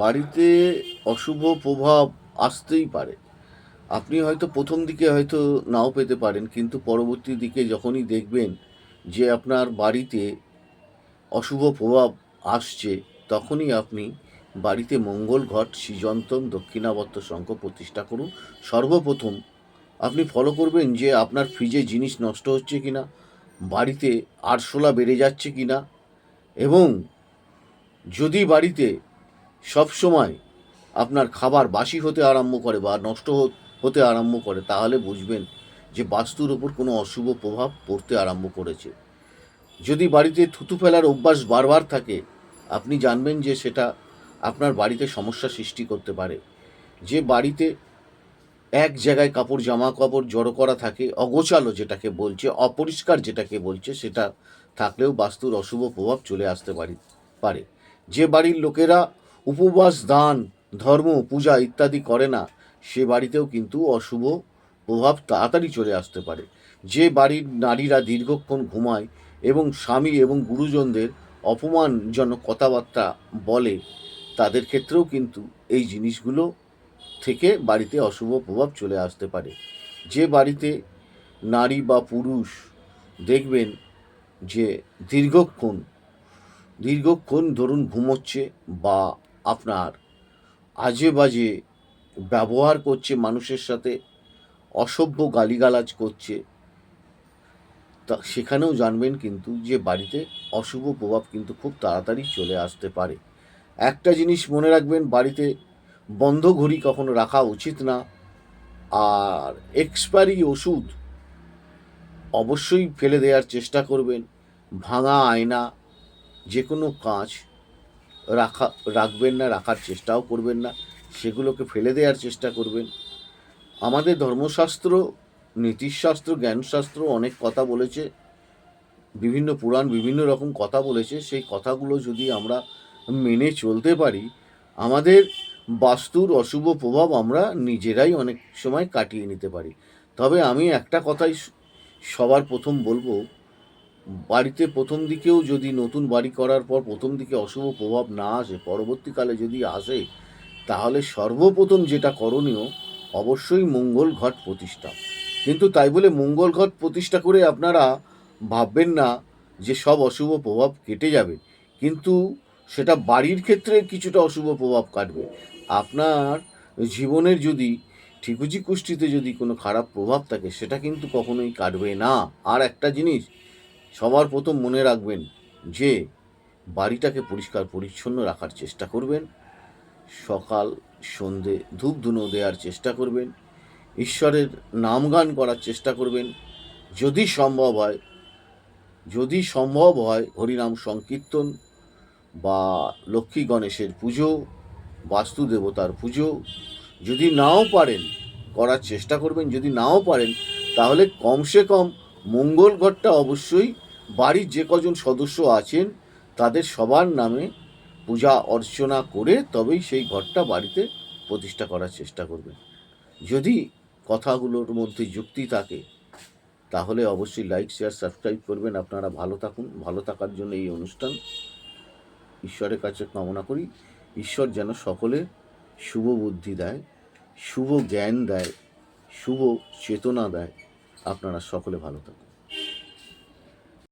বাড়িতে অশুভ প্রভাব আসতেই পারে। আপনি হয়তো প্রথম দিকে হয়তো নাও পেতে পারেন, কিন্তু পরবর্তী দিকে যখনই দেখবেন যে আপনার বাড়িতে অশুভ প্রভাব আসছে, তখনই আপনি বাড়িতে মঙ্গল ঘট সৃজন্তন দক্ষিণাবর্ত শঙ্খ প্রতিষ্ঠা করুন। সর্বপ্রথম আপনি ফলো করবেন যে আপনার ফ্রিজে জিনিস নষ্ট হচ্ছে কি না বাড়িতে আরশোলা বেড়ে যাচ্ছে কি না এবং যদি বাড়িতে সব সময় আপনার খাবার বাসি হতে আরম্ভ করে বা নষ্ট হতে আরম্ভ করে, তাহলে বুঝবেন যে বাস্তুর ওপর কোনো অশুভ প্রভাব পড়তে আরম্ভ করেছে। যদি বাড়িতে থুতু ফেলার অভ্যাস বারবার থাকে, আপনি জানবেন যে সেটা আপনার বাড়িতে সমস্যা সৃষ্টি করতে পারে। যে বাড়িতে এক জায়গায় কাপড় জামা কাপড় জড়ো করা থাকে, অগোছালো যেটাকে বলছে, অপরিষ্কার যেটাকে বলছে, সেটা থাকলেও বাস্তুর অশুভ প্রভাব চলে আসতে পারে পারে। যে বাড়ির লোকেরা উপবাস, দান, ধর্ম, পূজা ইত্যাদি করে না, সে বাড়িতেও কিন্তু অশুভ প্রভাব তাড়াতাড়ি চলে আসতে পারে। যে বাড়ির নারীরা দীর্ঘক্ষণ ঘুমায় এবং স্বামী এবং গুরুজনদের অপমানজনক কথাবার্তা বলে, তাদের ক্ষেত্রেও কিন্তু এই জিনিসগুলো থেকে বাড়িতে অশুভ প্রভাব চলে আসতে পারে। যে বাড়িতে নারী বা পুরুষ দেখবেন যে দীর্ঘক্ষণ দীর্ঘক্ষণ ধরুন ঘুমোচ্ছে বা আপনার আজে বাজে ব্যবহার করছে মানুষের সাথে, অসভ্য গালিগালাজ করছে। তা সেখানেও জানবেন কিন্তু যে বাড়িতে অশুভ প্রভাব কিন্তু খুব তাড়াতাড়ি চলে আসতে পারে। একটা জিনিস মনে রাখবেন, বাড়িতে বন্ধ ঘড়ি কখনো রাখা উচিত না। আর এক্সপায়ারি ওষুধ অবশ্যই ফেলে দেওয়ার চেষ্টা করবেন। ভাঙা আয়না যে কোনো কাঁচ রাখা, রাখবেন না, রাখার চেষ্টাও করবেন না, সেগুলোকে ফেলে দেওয়ার চেষ্টা করবেন। আমাদের ধর্মশাস্ত্র, নীতিশাস্ত্র, জ্ঞানশাস্ত্র অনেক কথা বলেছে, বিভিন্ন পুরাণ বিভিন্ন রকম কথা বলেছে, সেই কথাগুলো যদি আমরা মেনে চলতে পারি, আমাদের বাস্তুর অশুভ প্রভাব আমরা নিজেরাই অনেক সময় কাটিয়ে নিতে পারি। তবে আমি একটা কথাই সবার প্রথম বলব বাড়িতে প্রথম দিকেও যদি নতুন বাড়ি করার পর প্রথম দিকে অশুভ প্রভাব না আসে, পরবর্তীকালে যদি আসে, তাহলে সর্বপ্রথম যেটা করণীয়, অবশ্যই মঙ্গল ঘট প্রতিষ্ঠা। কিন্তু তাই বলে মঙ্গল ঘট প্রতিষ্ঠা করে আপনারা ভাববেন না যে সব অশুভ প্রভাব কেটে যাবে, কিন্তু সেটা বাড়ির ক্ষেত্রে কিছুটা অশুভ প্রভাব কাটবে। আপনার জীবনের যদি ঠিকুজি কুষ্টিতে যদি কোনো খারাপ প্রভাব থাকে, সেটা কিন্তু কখনোই কাটবে না। আর একটা জিনিস সবার প্রথম মনে রাখবেন যে বাড়িটাকে পরিষ্কার পরিচ্ছন্ন রাখার চেষ্টা করবেন। সকাল, সন্ধে ধূপ ধুনো দেওয়ার চেষ্টা করবেন। ঈশ্বরের নাম গান করার চেষ্টা করবেন। যদি সম্ভব হয়, যদি সম্ভব হয় হরিনাম সংকীর্তন বা লক্ষ্মী গণেশের পুজো, বাস্তু দেবতার পুজো, যদি নাও পারেন করার চেষ্টা করবেন, যদি নাও পারেন তাহলে কমসে কম মঙ্গল ঘরটা অবশ্যই বাড়ির যে কজন সদস্য আছেন, তাদের সবার নামে পূজা অর্চনা করে তবেই সেই ঘরটা বাড়িতে প্রতিষ্ঠা করার চেষ্টা করবেন। যদি কথাগুলোর মধ্যে যুক্তি থাকে, তাহলে অবশ্যই লাইক শেয়ার সাবস্ক্রাইব করবেন। আপনারা ভালো থাকুন। ভালো থাকার জন্য এই অনুষ্ঠান ঈশ্বরের কাছে কামনা করি। ঈশ্বর যেন সকলে শুভ বুদ্ধি দেয়, শুভ জ্ঞান দেয়, শুভ চেতনা দেয়। আপনারা সকলে ভালো থাকুন।